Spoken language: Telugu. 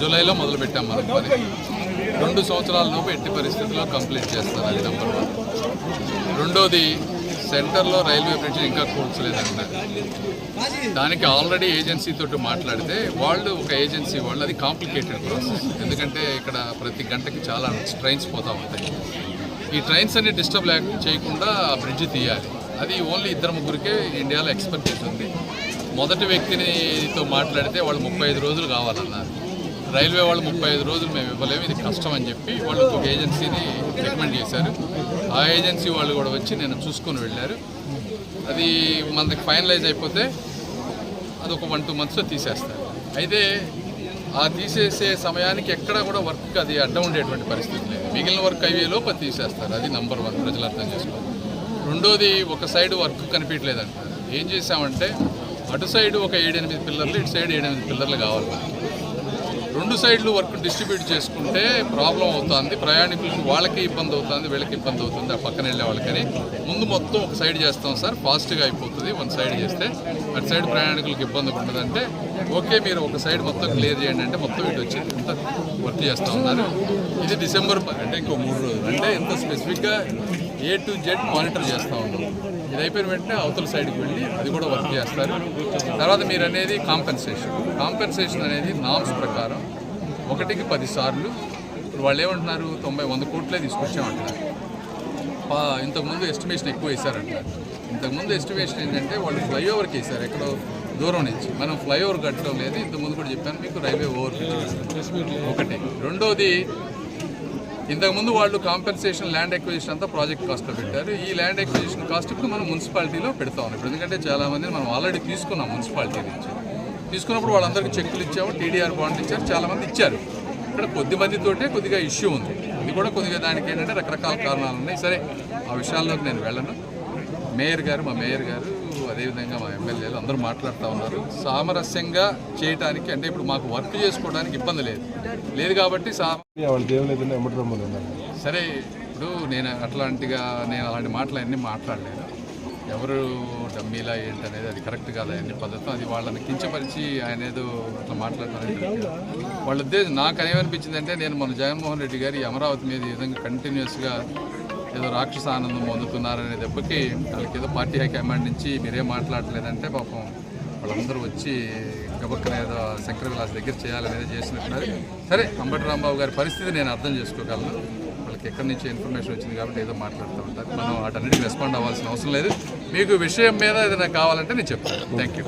జూలైలో మొదలు పెట్టాం మనం పని. రెండు సంవత్సరాలలోపు ఎట్టి పరిస్థితుల్లో కంప్లీట్ చేస్తారు అది నెంబర్ వన్ రెండోది సెంటర్లో రైల్వే బ్రిడ్జ్ ఇంకా కూర్చలేదంటున్నారు దానికి ఆల్రెడీ ఏజెన్సీతో మాట్లాడితే వాళ్ళు ఒక ఏజెన్సీ వాళ్ళు అది కాంప్లికేటెడ్ ప్రాసెస్. ఎందుకంటే ఇక్కడ ప్రతి గంటకి చాలా ట్రైన్స్ పోతూ ఉంటాయి. ఈ ట్రైన్స్ అన్ని డిస్టర్బ్ లేక చేయకుండా ఆ బ్రిడ్జ్ తీయాలి. అది ఓన్లీ ఇద్దరు ముగ్గురికే ఇండియాలో ఎక్స్పర్టీస్ ఉంది. మొదటి వ్యక్తినితో మాట్లాడితే వాళ్ళు ముప్పై ఐదు రోజులు కావాలన్నారు. రైల్వే వాళ్ళు ముప్పై ఐదు రోజులు మేము ఇవ్వలేము ఇది కష్టం అని చెప్పి వాళ్ళు ఒక ఏజెన్సీని రికమెండ్ చేశారు. ఆ ఏజెన్సీ వాళ్ళు కూడా వచ్చి నేను చూసుకొని వెళ్ళారు. అది మనకి ఫైనలైజ్ అయిపోతే అది ఒక వన్ టూ మంత్స్లో తీసేస్తారు. అయితే ఆ తీసేసే సమయానికి ఎక్కడ కూడా వర్క్ అది అడ్డం ఉండేటువంటి పరిస్థితి లేదు. మిగిలిన వర్క్ అయ్యేలోపు అది తీసేస్తారు. అది నంబర్ వన్ ప్రజలు అర్థం చేసుకోవాలి. రెండోది ఒక సైడ్ వర్క్ కనిపించలేదంటారు ఏం చేసామంటే అటు సైడ్ ఒక ఏడెనిమిది పిల్లర్లు ఇటు సైడ్ ఏడెనిమిది పిల్లర్లు కావాలి. రెండు సైడ్లు వర్క్ డిస్ట్రిబ్యూట్ చేసుకుంటే ప్రాబ్లం అవుతుంది. ప్రయాణికులకు వాళ్ళకి ఇబ్బంది అవుతుంది వీళ్ళకి ఇబ్బంది అవుతుంది. ఆ పక్కన వెళ్ళే వాళ్ళకని ముందు మొత్తం ఒక సైడ్ చేస్తాం సార్. ఫాస్ట్గా అయిపోతుంది. వన్ సైడ్ చేస్తే అటు సైడ్ ప్రయాణికులకు ఇబ్బంది ఉండదంటే ఓకే మీరు ఒక సైడ్ మొత్తం క్లియర్ చేయండి అంటే మొత్తం ఇటు వచ్చి ఇంత వర్క్ చేస్తూ ఉన్నారు. ఇది డిసెంబర్ అంటే ఇంకో మూడు రోజులు. అంటే ఇంత స్పెసిఫిక్గా ఏ టు జెడ్ మానిటర్ చేస్తూ ఉన్నాం ఇది అయిపోయిన వెంటనే అవతల సైడ్కి వెళ్ళి అది కూడా వర్క్ చేస్తారు. తర్వాత మీరు అనేది కాంపెన్సేషన్ కాంపెన్సేషన్ అనేది నామ్స్ ప్రకారం ఒకటికి పదిసార్లు ఇప్పుడు వాళ్ళు ఏమంటున్నారు? తొంభై వంద కోట్లే తీసుకొచ్చామంటున్నారు. ఇంతకుముందు ఎస్టిమేషన్ ఎక్కువ వేశారంటారు ఇంతకుముందు ఎస్టిమేషన్ ఏంటంటే వాళ్ళు ఫ్లైఓవర్కి వేశారు ఎక్కడో దూరం నుంచి. మనం ఫ్లైఓవర్ కట్టడం లేదు. ఇంతకుముందు కూడా చెప్పాను మీకు రైల్వే ఓవర్ ఒకటి. రెండోది ఇంతకుముందు వాళ్ళు కాంపెన్సేషన్ ల్యాండ్ ఎక్విజిషన్ అంతా ప్రాజెక్ట్ కాస్ట్లో పెట్టారు. ఈ ల్యాండ్ ఎక్విజిషన్ కాస్ట్ ఇప్పుడు మనం మున్సిపాలిటీలో పెడతా ఉన్నాం ఇప్పుడు ఎందుకంటే చాలామంది మనం ఆల్రెడీ తీసుకున్నాం మున్సిపాలిటీ నుంచి. తీసుకున్నప్పుడు వాళ్ళందరికీ చెక్కులు ఇచ్చాము టీడీఆర్ బాండ్లు ఇచ్చారు చాలామంది ఇచ్చారు. ఇక్కడ కొద్ది మందితోటే కొద్దిగా ఇష్యూ ఉంది. ఇది కూడా కొద్దిగా దానికి ఏంటంటే రకరకాల కారణాలు ఉన్నాయి. సరే ఆ విషయాల్లోకి నేను వెళ్ళను. మేయర్ గారు మా మేయర్ గారు అదేవిధంగా మా ఎమ్మెల్యేలు అందరూ మాట్లాడుతూ ఉన్నారు. సామరస్యంగా చేయటానికి అంటే ఇప్పుడు మాకు వర్క్ చేసుకోవడానికి ఇబ్బంది లేదు. లేదు కాబట్టి సరే ఇప్పుడు నేను అట్లాంటిగా నేను అలాంటి మాటలు అన్నీ మాట్లాడలేను ఎవరు డమ్మీలా ఏంటనేది అది కరెక్ట్ కాదు. అన్ని పద్ధతి అది వాళ్ళని కించపరిచి ఆయన ఏదో అట్లా మాట్లాడతారంటే వాళ్ళ ఉద్దేశం నాకు ఏమనిపించింది అంటే నేను మన జగన్మోహన్ రెడ్డి గారి అమరావతి మీద ఈ విధంగా కంటిన్యూస్గా ఏదో రాక్షస ఆనందం పొందుతున్నారనే దెబ్బకి వాళ్ళకి ఏదో పార్టీ హైకమాండ్ నుంచి మీరేం మాట్లాడలేదంటే పాపం వాళ్ళందరూ వచ్చి గబక్కన ఏదో శంకర విలాస్ దగ్గర చేయాలనేది చేసినట్టున్నారు. సరే అంబటి రాంబాబు గారి పరిస్థితి నేను అర్థం చేసుకోగలను. వాళ్ళకి ఎక్కడి నుంచి ఇన్ఫర్మేషన్ వచ్చింది కాబట్టి ఏదో మాట్లాడుతూ ఉంటారు. మనం వాటన్నిటికి రెస్పాండ్ అవ్వాల్సిన అవసరం లేదు. మీకు విషయం మీద ఏదైనా కావాలంటే నేను చెప్తాను. Thank you